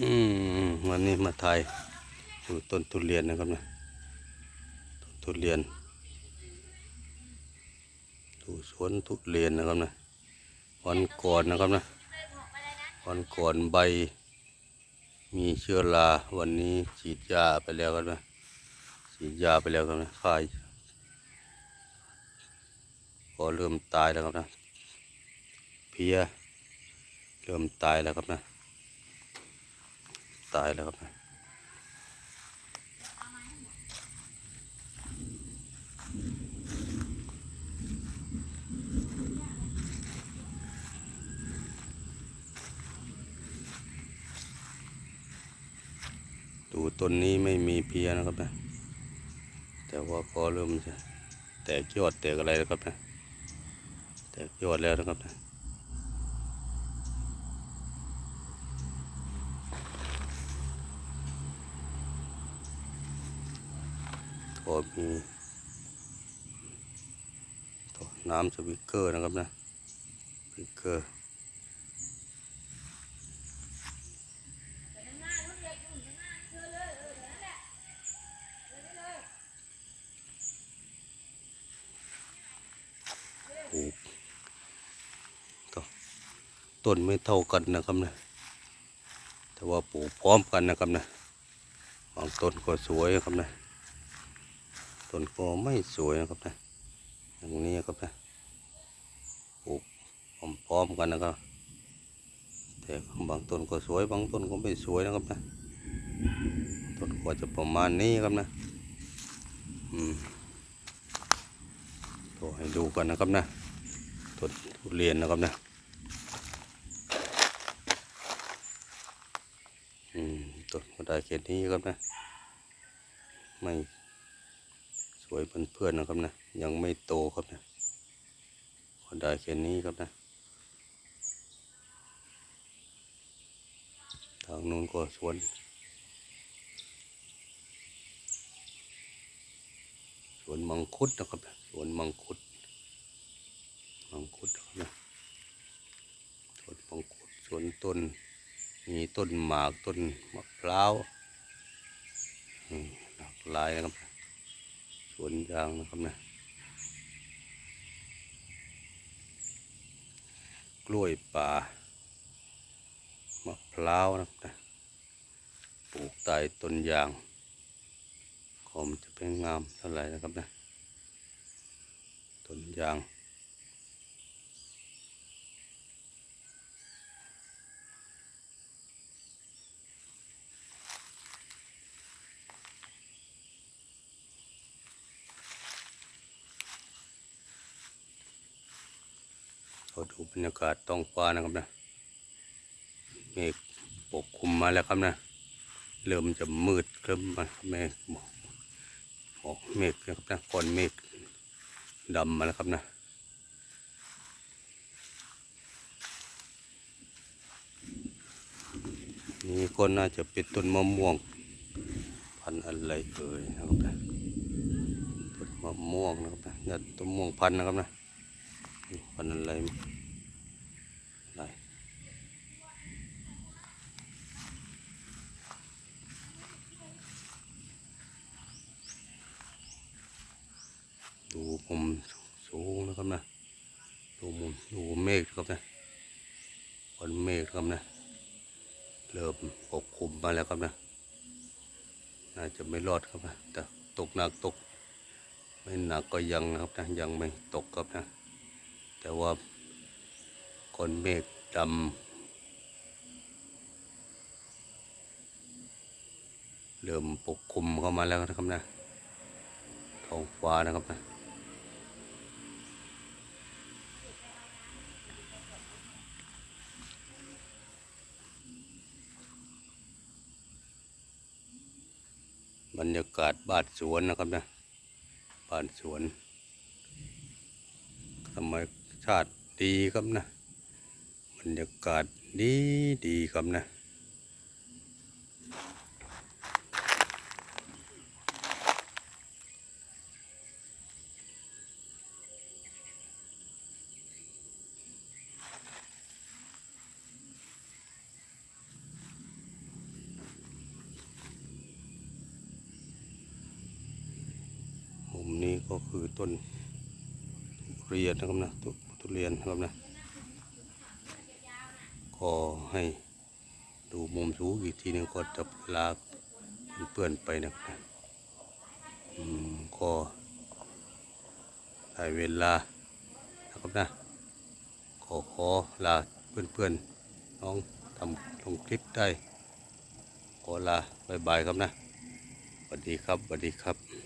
อืมวันนี้มาถ่ายดูต้นทุเรียนนะครับนะต้นทุเรียนดูสวนทุเรียนนะครับนะวันก่อนนะครับนะวันก่อนใบ มีเชื้อราวันนี้ฉีดยาไปแล้วครับนะฉีดยาไปแล้วครับนะคายก็เริ่มตายแล้วครับนะเพียเริ่มตายแล้วครับนะ ตายแล้วครับดูต้นนี้ไม่มีเพียนะครับนะ แต่ว่าก็เริ่มจะแตกยอดแตกอะไรแล้วครับนะ แตกยอดแล้วนะครับนะ ก็มีตัวน้ำสวิกเกอร์นะครับนะสวิกเกอร์ปลูกต้นไม่เท่ากันนะครับนะแต่ว่าปลูกพร้อมกันนะครับนะบางต้นก็สวยนะครับนะ ต้นก็ไม่สวยนะครับนะอย่างนี้ครับนะปลูกพร้อมๆกันนะครับแต่บางต้นก็สวยบางต้นก็ไม่สวยนะครับนะต้นก็จะประมาณนี้ครับนะอืมก็ให้ดูกันนะครับนะต้นทุเรียนนะครับนะอืมต้นก็ได้แค่นี้ครับนะไม่ วยเพื่อนๆนะครับนะ ยังไม่โตครับนะก็ได้แค่นี้ครับนะ ทางนู้นก็สวนสวนมังคุดนะครับสวนมังคุด มังคุดนะครับสวนมังคุดสวนต้น มีต้นหมากต้นมะพร้าวอืมหลากหลายนะครับ สวนยางนะครับนะกล้วยป่ามะพร้าวนะครับนะปลูกใต้ต้นยางคอมจะเป็นงามเท่าไหร่นะครับนะต้นยาง เราดูบรรยากาศท้องฟ้านะครับนะเมฆปกคลุมมาแล้วครับนะ เริ่มจะมืดเริ่มมาเมฆหมอกเมฆนะครับนะก้อนเมฆดำมาแล้วครับนะนี่ก็น่าจะเป็นต้นมะม่วง พันอะไรเอ่ยนะครับนะต้นมะม่วงนะครับนะต้นมะม่วงพันนะครับนะ พันธุ์อะไรอะไรดูมุมสูงนะครับนะดูมุมดูเมฆครับนะฝนเมฆครับนะเริ่มปกคลุมมาแล้วครับนะน่าจะไม่รอดครับนะแต่ตกหนักตก ไม่หนักก็ยังนะครับนะยังไม่ตกครับนะ แต่ว่าก้อนเมฆดำเริ่มปกคลุมเข้ามาแล้วนะครับนะท้องฟ้านะครับนะบรรยากาศบ้านสวนนะครับนะบ้านสวนธรรม ชาติดีครับนะบรรยากาศดีดีครับนะมุมนี้ก็คือต้นเรียนนะครับนะต้น ทุเรียนครับนะก็ให้ดูมุมสูงอีกทีหนึงก็จะลาเปื่อนๆไปนะครับก็ได้เวลานะครับนะขอขอลาเพื่อนๆน้องทำลงคลิปได้ขอลาบายบายครับนะสวัสดีครับสวัสดีครับ